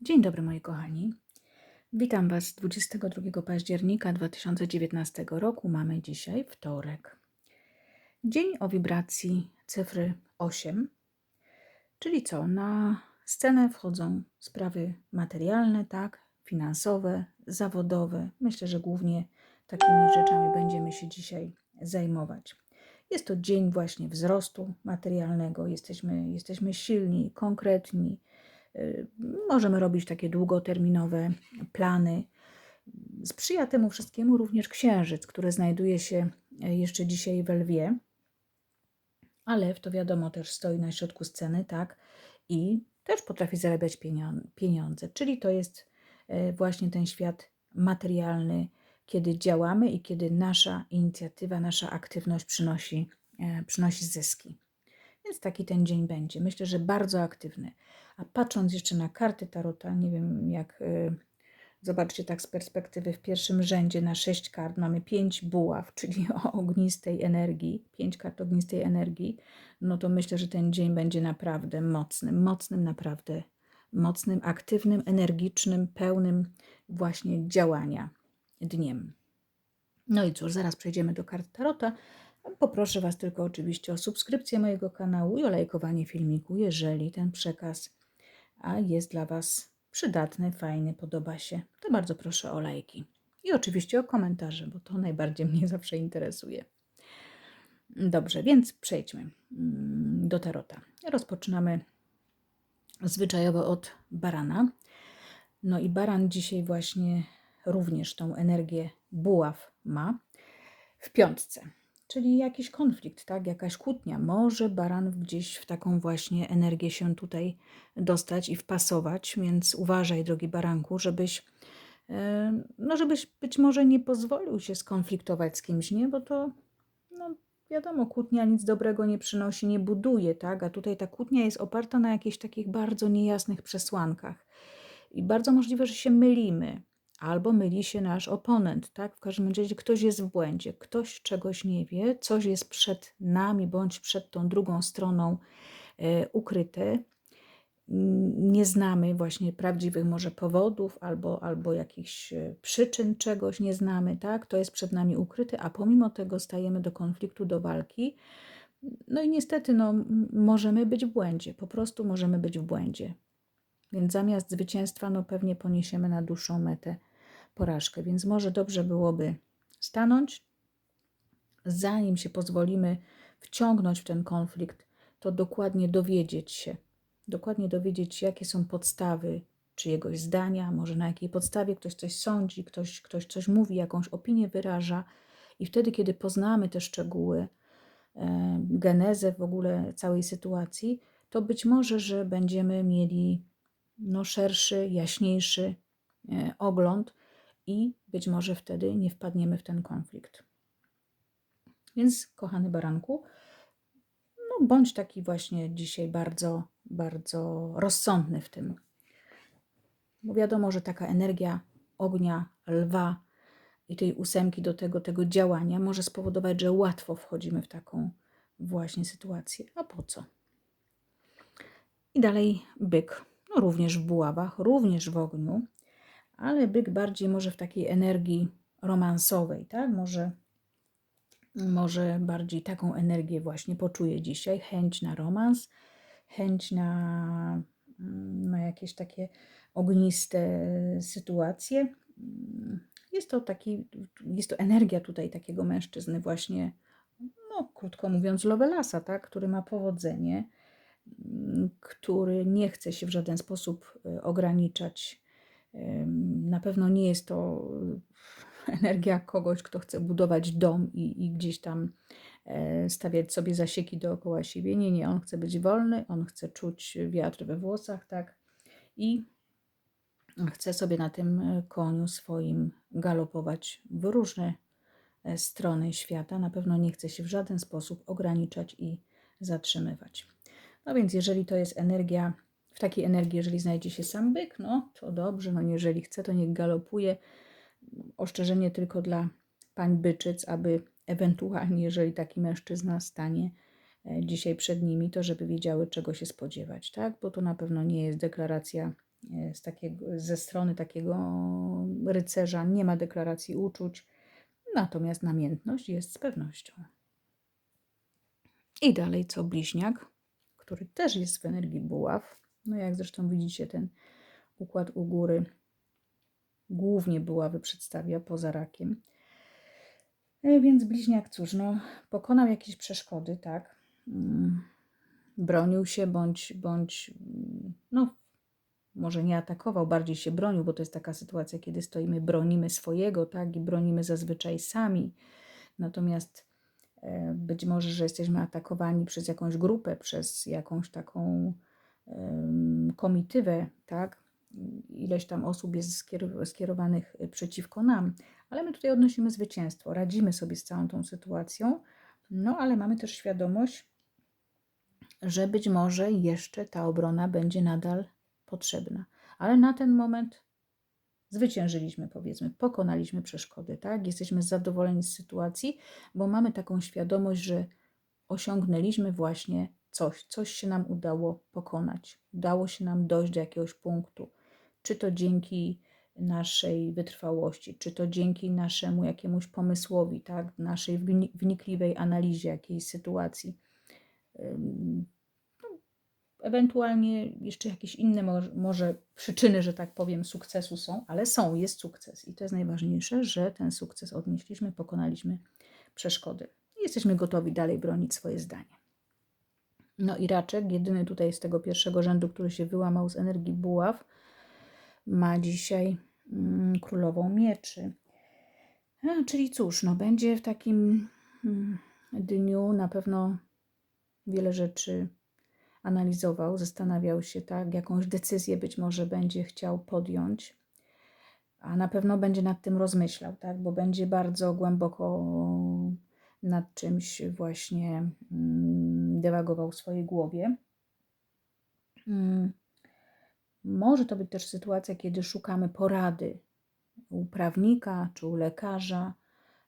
Dzień dobry moi kochani. Witam Was 22 października 2019 roku. Mamy dzisiaj wtorek. Dzień o wibracji cyfry 8. Czyli co? Na scenę wchodzą sprawy materialne, tak, finansowe, zawodowe. Myślę, że głównie takimi rzeczami będziemy się dzisiaj zajmować. Jest to dzień właśnie wzrostu materialnego. Jesteśmy, jesteśmy silni, konkretni możemy robić takie długoterminowe plany. Sprzyja temu wszystkiemu również księżyc, który znajduje się e, jeszcze dzisiaj w lwie, ale to wiadomo też stoi na środku sceny, tak, i też potrafi zarabiać pieniądze. Czyli to jest e, właśnie ten świat materialny, kiedy działamy i kiedy nasza inicjatywa, nasza aktywność przynosi, e, przynosi zyski. Więc taki ten dzień będzie. Myślę, że bardzo aktywny. A patrząc jeszcze na karty Tarota, nie wiem jak y, zobaczcie tak z perspektywy w pierwszym rzędzie na sześć kart mamy pięć buław, czyli o ognistej energii, pięć kart ognistej energii, no to myślę, że ten dzień będzie naprawdę mocnym, mocnym naprawdę, mocnym, aktywnym, energicznym, pełnym właśnie działania dniem. No i cóż, zaraz przejdziemy do kart Tarota. Poproszę Was tylko oczywiście o subskrypcję mojego kanału i o lajkowanie filmiku, jeżeli ten przekaz a jest dla Was przydatny, fajny, podoba się, to bardzo proszę o lajki. I oczywiście o komentarze, bo to najbardziej mnie zawsze interesuje. Dobrze, więc przejdźmy mm, do tarota. Rozpoczynamy zwyczajowo od barana. No i baran dzisiaj właśnie również tą energię buław ma w piątce czyli jakiś konflikt, tak? jakaś kłótnia. Może baran gdzieś w taką właśnie energię się tutaj dostać i wpasować, więc uważaj, drogi baranku, żebyś, no żebyś być może nie pozwolił się skonfliktować z kimś, nie? Bo to, no wiadomo, kłótnia nic dobrego nie przynosi, nie buduje, tak? A tutaj ta kłótnia jest oparta na jakichś takich bardzo niejasnych przesłankach. I bardzo możliwe, że się mylimy albo myli się nasz oponent, tak? W każdym razie ktoś jest w błędzie, ktoś czegoś nie wie, coś jest przed nami bądź przed tą drugą stroną e, ukryte. Nie znamy właśnie prawdziwych może powodów albo, albo jakichś e, przyczyn czegoś nie znamy, tak? To jest przed nami ukryte, a pomimo tego stajemy do konfliktu, do walki. No i niestety no, możemy być w błędzie, po prostu możemy być w błędzie. Więc zamiast zwycięstwa, no pewnie poniesiemy na dłuższą metę porażkę. Więc może dobrze byłoby stanąć, zanim się pozwolimy wciągnąć w ten konflikt, to dokładnie dowiedzieć się, dokładnie dowiedzieć jakie są podstawy czyjegoś zdania, może na jakiej podstawie ktoś coś sądzi, ktoś, ktoś coś mówi, jakąś opinię wyraża. I wtedy, kiedy poznamy te szczegóły, e, genezę w ogóle całej sytuacji, to być może, że będziemy mieli no, szerszy, jaśniejszy e, ogląd i być może wtedy nie wpadniemy w ten konflikt. Więc, kochany baranku, no bądź taki właśnie dzisiaj bardzo, bardzo rozsądny w tym. Bo wiadomo, że taka energia ognia, lwa i tej ósemki do tego, tego działania może spowodować, że łatwo wchodzimy w taką właśnie sytuację. A po co? I dalej byk, no również w buławach, również w ogniu, ale byk bardziej może w takiej energii romansowej, tak? Może, może bardziej taką energię właśnie poczuje dzisiaj, chęć na romans, chęć na, na jakieś takie ogniste sytuacje. Jest to taki, jest to energia tutaj takiego mężczyzny właśnie, no krótko mówiąc, Lovelasa, tak? który ma powodzenie, który nie chce się w żaden sposób e, ograniczać na pewno nie jest to energia kogoś, kto chce budować dom i, i gdzieś tam e, stawiać sobie zasieki dookoła siebie. Nie, nie, on chce być wolny, on chce czuć wiatr we włosach, tak? I chce sobie na tym koniu swoim galopować w różne e, strony świata. Na pewno nie chce się w żaden sposób ograniczać i zatrzymywać. No więc, jeżeli to jest energia w takiej energii, jeżeli znajdzie się sam byk, no to dobrze, no jeżeli chce, to niech galopuje. Oszczędzenie tylko dla pań byczyc, aby ewentualnie, jeżeli taki mężczyzna stanie e, dzisiaj przed nimi, to żeby wiedziały, czego się spodziewać, tak? Bo to na pewno nie jest deklaracja e, z takiego, ze strony takiego rycerza nie ma deklaracji uczuć, natomiast namiętność jest z pewnością. I dalej co bliźniak, który też jest w energii buław. No jak zresztą widzicie, ten układ u góry głównie buławy przedstawia poza rakiem. E, więc bliźniak, cóż, no, pokonał jakieś przeszkody, tak. Mm, bronił się, bądź, bądź, mm, no, może nie atakował, bardziej się bronił, bo to jest taka sytuacja, kiedy stoimy, bronimy swojego, tak, i bronimy zazwyczaj sami. Natomiast e, być może, że jesteśmy atakowani przez jakąś grupę, przez jakąś taką komitywę, tak, ileś tam osób jest skierowanych przeciwko nam, ale my tutaj odnosimy zwycięstwo, radzimy sobie z całą tą sytuacją, no ale mamy też świadomość, że być może jeszcze ta obrona będzie nadal potrzebna. Ale na ten moment zwyciężyliśmy, powiedzmy, pokonaliśmy przeszkody, tak? Jesteśmy zadowoleni z sytuacji, bo mamy taką świadomość, że osiągnęliśmy właśnie coś, coś się nam udało pokonać. Udało się nam dojść do jakiegoś punktu. Czy to dzięki naszej wytrwałości, czy to dzięki naszemu jakiemuś pomysłowi, tak, naszej wnikliwej analizie jakiejś sytuacji. No, ewentualnie jeszcze jakieś inne może, może przyczyny, że tak powiem, sukcesu są, ale są, jest sukces. I to jest najważniejsze, że ten sukces odnieśliśmy, pokonaliśmy przeszkody. Jesteśmy gotowi dalej bronić swoje zdanie. No i raczek, jedyny tutaj z tego pierwszego rzędu, który się wyłamał z energii buław, ma dzisiaj mm, królową mieczy. A, czyli cóż, no będzie w takim mm, dniu na pewno wiele rzeczy analizował, zastanawiał się, tak, jakąś decyzję być może będzie chciał podjąć, a na pewno będzie nad tym rozmyślał, tak, bo będzie bardzo głęboko nad czymś właśnie mm, dywagował w swojej głowie. Mm. Może to być też sytuacja, kiedy szukamy porady u prawnika czy u lekarza.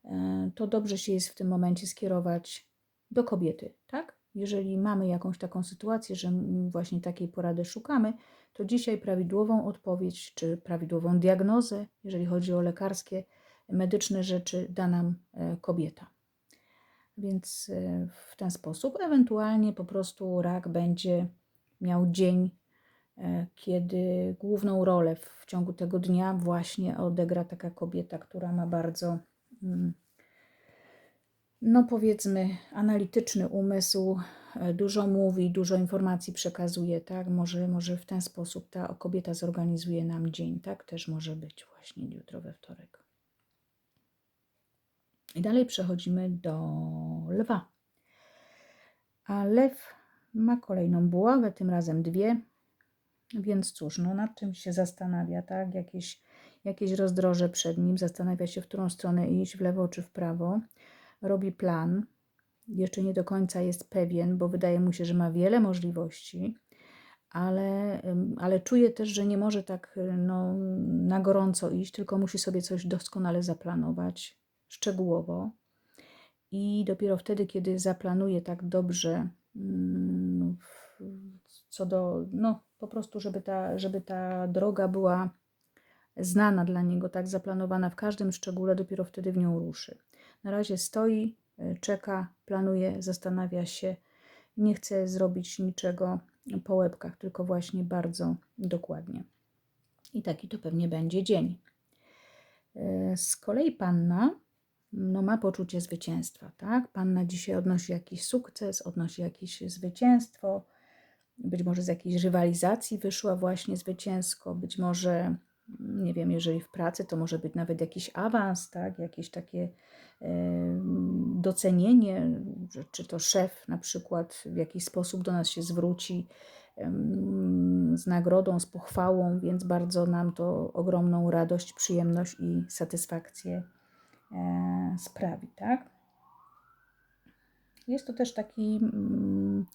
E, to dobrze się jest w tym momencie skierować do kobiety, tak? Jeżeli mamy jakąś taką sytuację, że właśnie takiej porady szukamy, to dzisiaj prawidłową odpowiedź czy prawidłową diagnozę, jeżeli chodzi o lekarskie, medyczne rzeczy, da nam e, kobieta. Więc e, w ten sposób ewentualnie po prostu rak będzie miał dzień E, kiedy główną rolę w ciągu tego dnia właśnie odegra taka kobieta, która ma bardzo, mm, no powiedzmy, analityczny umysł, e, dużo mówi, dużo informacji przekazuje, tak? Może, może w ten sposób ta kobieta zorganizuje nam dzień, tak? Też może być właśnie jutro we wtorek. I dalej przechodzimy do lwa. A lew ma kolejną buławę, tym razem dwie więc cóż, no nad czym się zastanawia, tak? Jakieś, jakieś rozdroże przed nim, zastanawia się, w którą stronę iść, w lewo czy w prawo. Robi plan, jeszcze nie do końca jest pewien, bo wydaje mu się, że ma wiele możliwości, ale, ale czuje też, że nie może tak no, na gorąco iść, tylko musi sobie coś doskonale zaplanować, szczegółowo. I dopiero wtedy, kiedy zaplanuje tak dobrze, mm, co do, no, po prostu, żeby ta, żeby ta droga była znana dla niego, tak zaplanowana w każdym szczególe, dopiero wtedy w nią ruszy. Na razie stoi, e, czeka, planuje, zastanawia się, nie chce zrobić niczego po łebkach, tylko właśnie bardzo dokładnie. I taki to pewnie będzie dzień. E, z kolei panna no, ma poczucie zwycięstwa, tak? Panna dzisiaj odnosi jakiś sukces, odnosi jakieś zwycięstwo, być może z jakiejś rywalizacji wyszła właśnie zwycięsko, być może, nie wiem, jeżeli w pracy, to może być nawet jakiś awans, tak, jakieś takie docenienie, czy to szef na przykład w jakiś sposób do nas się zwróci z nagrodą, z pochwałą, więc bardzo nam to ogromną radość, przyjemność i satysfakcję e, sprawi, tak? Jest to też taki mm,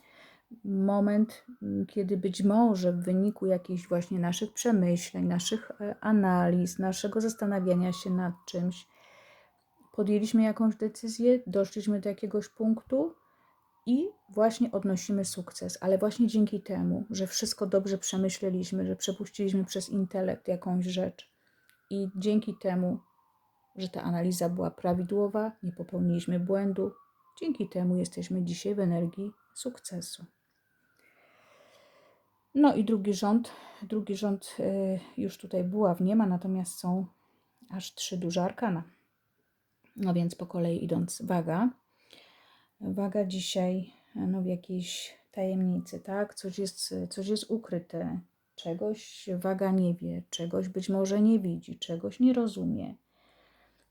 moment, mm, kiedy być może w wyniku jakichś właśnie naszych przemyśleń, naszych e, analiz, naszego zastanawiania się nad czymś, podjęliśmy jakąś decyzję, doszliśmy do jakiegoś punktu i właśnie odnosimy sukces, ale właśnie dzięki temu, że wszystko dobrze przemyśleliśmy, że przepuściliśmy przez intelekt jakąś rzecz i dzięki temu, że ta analiza była prawidłowa, nie popełniliśmy błędu, dzięki temu jesteśmy dzisiaj w energii sukcesu. No i drugi rząd, drugi rząd y, już tutaj buław nie ma, natomiast są aż trzy duże arkana. No więc po kolei idąc, waga. Waga dzisiaj no, w jakiejś tajemnicy, tak? Coś jest, coś jest ukryte, czegoś waga nie wie, czegoś być może nie widzi, czegoś nie rozumie.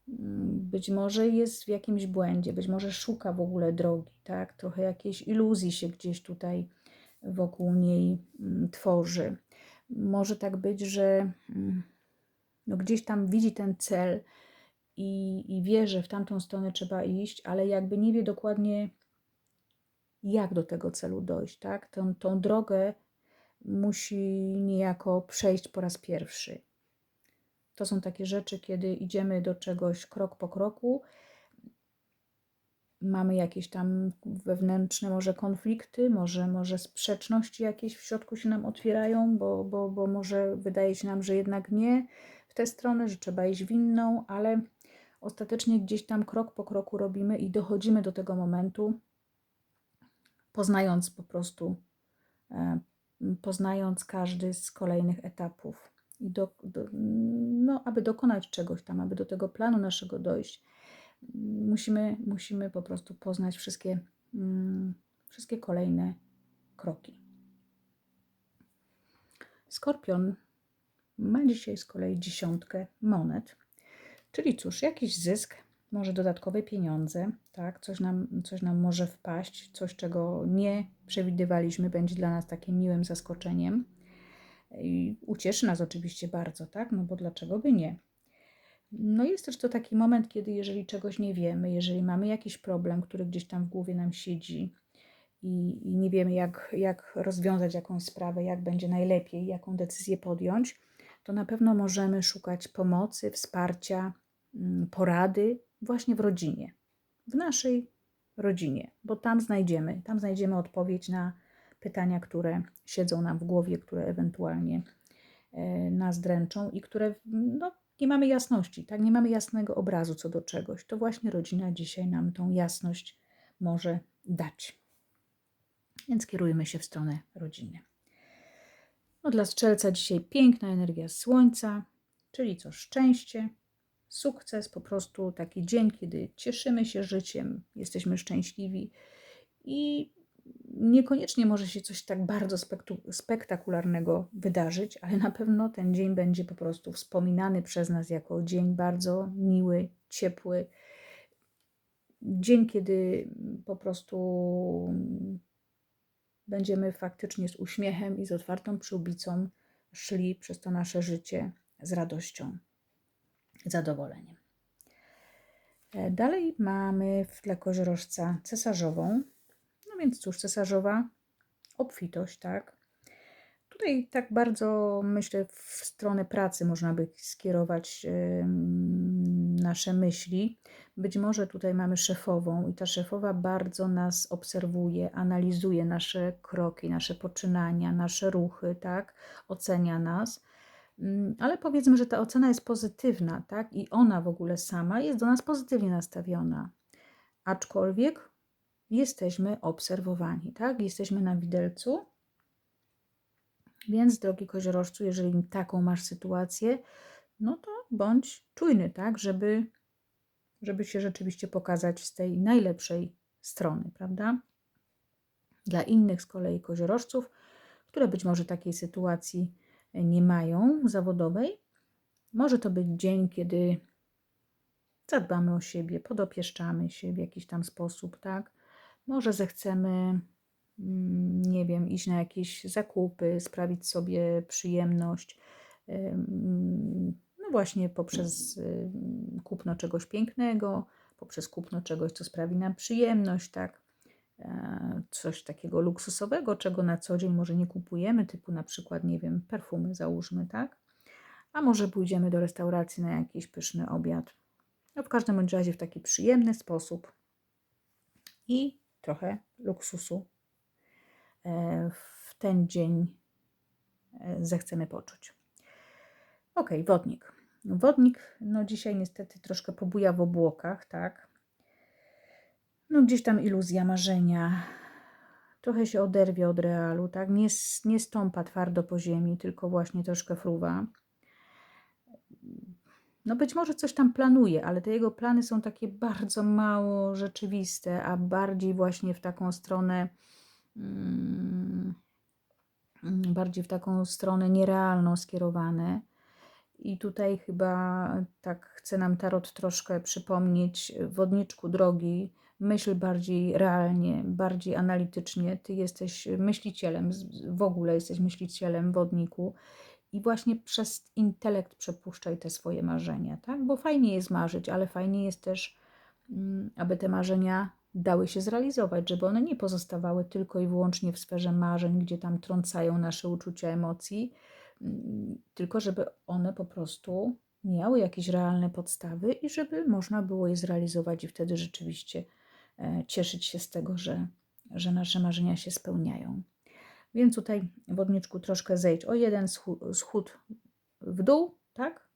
Być może jest w jakimś błędzie, być może szuka w ogóle drogi, tak? Trochę jakiejś iluzji się gdzieś tutaj wokół niej mm, tworzy. Może tak być, że mm, no gdzieś tam widzi ten cel i, i wie, że w tamtą stronę trzeba iść, ale jakby nie wie dokładnie, jak do tego celu dojść, tak? Tą, tą drogę musi niejako przejść po raz pierwszy. To są takie rzeczy, kiedy idziemy do czegoś krok po kroku, mamy jakieś tam wewnętrzne może konflikty, może, może sprzeczności jakieś w środku się nam otwierają, bo, bo, bo może wydaje się nam, że jednak nie w tę stronę, że trzeba iść w inną, ale ostatecznie gdzieś tam krok po kroku robimy i dochodzimy do tego momentu, poznając po prostu, e, poznając każdy z kolejnych etapów. I do, do, no, aby dokonać czegoś tam, aby do tego planu naszego dojść, musimy, musimy po prostu poznać wszystkie, mm, wszystkie kolejne kroki. Skorpion ma dzisiaj z kolei dziesiątkę monet, czyli cóż, jakiś zysk, może dodatkowe pieniądze, tak? coś, nam, coś nam może wpaść, coś czego nie przewidywaliśmy, będzie dla nas takim miłym zaskoczeniem. I ucieszy nas oczywiście bardzo, tak? No bo dlaczego by nie? No jest też to taki moment, kiedy jeżeli czegoś nie wiemy, jeżeli mamy jakiś problem, który gdzieś tam w głowie nam siedzi i, i nie wiemy, jak, jak rozwiązać jakąś sprawę, jak będzie najlepiej, jaką decyzję podjąć, to na pewno możemy szukać pomocy, wsparcia, mm, porady właśnie w rodzinie, w naszej rodzinie, bo tam znajdziemy, tam znajdziemy odpowiedź na pytania, które siedzą nam w głowie, które ewentualnie e, nas dręczą i które no, nie mamy jasności, tak? Nie mamy jasnego obrazu co do czegoś. To właśnie rodzina dzisiaj nam tą jasność może dać. Więc kierujmy się w stronę rodziny. No dla strzelca dzisiaj piękna energia słońca, czyli co szczęście, sukces, po prostu taki dzień, kiedy cieszymy się życiem, jesteśmy szczęśliwi i niekoniecznie może się coś tak bardzo spektakularnego wydarzyć, ale na pewno ten dzień będzie po prostu wspominany przez nas jako dzień bardzo miły, ciepły. Dzień, kiedy po prostu będziemy faktycznie z uśmiechem i z otwartą przyłbicą szli przez to nasze życie z radością, zadowoleniem. E, dalej mamy w tle koziorożca cesarzową, no więc cóż, cesarzowa obfitość, tak? Tutaj tak bardzo myślę w stronę pracy można by skierować nasze myśli. Być może tutaj mamy szefową i ta szefowa bardzo nas obserwuje, analizuje nasze kroki, nasze poczynania, nasze ruchy, tak? Ocenia nas. Yy, ale powiedzmy, że ta ocena jest pozytywna, tak? I ona w ogóle sama jest do nas pozytywnie nastawiona. Aczkolwiek jesteśmy obserwowani, tak? Jesteśmy na widelcu. Więc, drogi koziorożcu, jeżeli taką masz sytuację, no to bądź czujny, tak? Żeby, żeby się rzeczywiście pokazać z tej najlepszej strony, prawda? Dla innych z kolei koziorożców, które być może takiej sytuacji nie mają zawodowej, może to być dzień, kiedy zadbamy o siebie, podopieszczamy się w jakiś tam sposób, tak? Może zechcemy, mm, nie wiem, iść na jakieś zakupy, sprawić sobie przyjemność. No właśnie poprzez kupno czegoś pięknego, poprzez kupno czegoś, co sprawi nam przyjemność, tak? E, coś takiego luksusowego, czego na co dzień może nie kupujemy, typu na przykład, nie wiem, perfumy załóżmy, tak? A może pójdziemy do restauracji na jakiś pyszny obiad. No w każdym razie w taki przyjemny sposób. I trochę luksusu e, w ten dzień e, zechcemy poczuć. Ok, wodnik. Wodnik, no dzisiaj niestety troszkę pobuja w obłokach, tak? No gdzieś tam iluzja marzenia, trochę się oderwie od realu, tak? Nie, nie stąpa twardo po ziemi, tylko właśnie troszkę fruwa. No być może coś tam planuje, ale te jego plany są takie bardzo mało rzeczywiste, a bardziej właśnie w taką stronę mm, bardziej w taką stronę nierealną skierowane. I tutaj chyba tak chce nam Tarot troszkę przypomnieć wodniczku drogi, myśl bardziej realnie, bardziej analitycznie. Ty jesteś myślicielem, w ogóle jesteś myślicielem wodniku i właśnie przez intelekt przepuszczaj te swoje marzenia, tak? Bo fajnie jest marzyć, ale fajnie jest też, mm, aby te marzenia dały się zrealizować, żeby one nie pozostawały tylko i wyłącznie w sferze marzeń, gdzie tam trącają nasze uczucia, emocji, mm, tylko żeby one po prostu miały jakieś realne podstawy i żeby można było je zrealizować i wtedy rzeczywiście e, cieszyć się z tego, że, że nasze marzenia się spełniają. Więc tutaj wodniczku troszkę zejdź o jeden schód w dół, tak?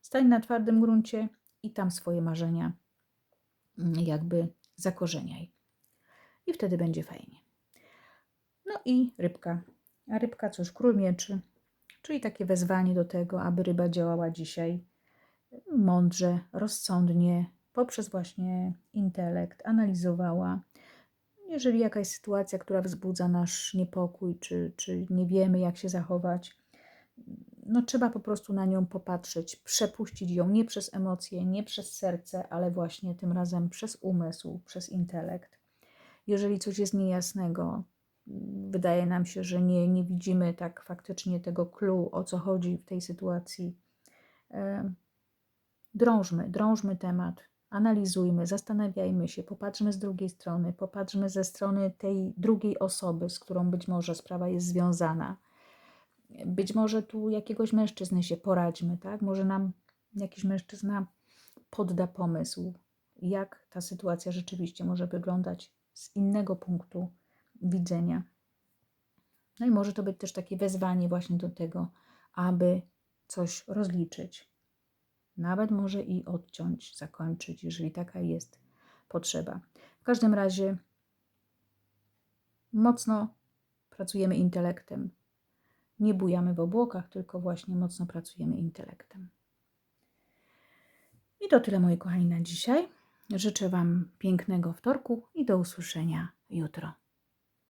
Stań na twardym gruncie i tam swoje marzenia mm, jakby zakorzeniaj. I wtedy będzie fajnie. No i rybka. A rybka cóż, król mieczy, czyli takie wezwanie do tego, aby ryba działała dzisiaj mądrze, rozsądnie, poprzez właśnie intelekt, analizowała jeżeli jakaś sytuacja, która wzbudza nasz niepokój, czy, czy nie wiemy, jak się zachować, no trzeba po prostu na nią popatrzeć, przepuścić ją nie przez emocje, nie przez serce, ale właśnie tym razem przez umysł, przez intelekt. Jeżeli coś jest niejasnego, wydaje nam się, że nie, nie widzimy tak faktycznie tego clue, o co chodzi w tej sytuacji, drążmy, drążmy temat, analizujmy, zastanawiajmy się, popatrzmy z drugiej strony, popatrzmy ze strony tej drugiej osoby, z którą być może sprawa jest związana. Być może tu jakiegoś mężczyzny się poradźmy, tak? Może nam jakiś mężczyzna podda pomysł, jak ta sytuacja rzeczywiście może wyglądać z innego punktu widzenia. No i może to być też takie wezwanie właśnie do tego, aby coś rozliczyć, nawet może i odciąć, zakończyć, jeżeli taka jest potrzeba. W każdym razie mocno pracujemy intelektem. Nie bujamy w obłokach, tylko właśnie mocno pracujemy intelektem. I to tyle, moi kochani, na dzisiaj. Życzę Wam pięknego wtorku i do usłyszenia jutro.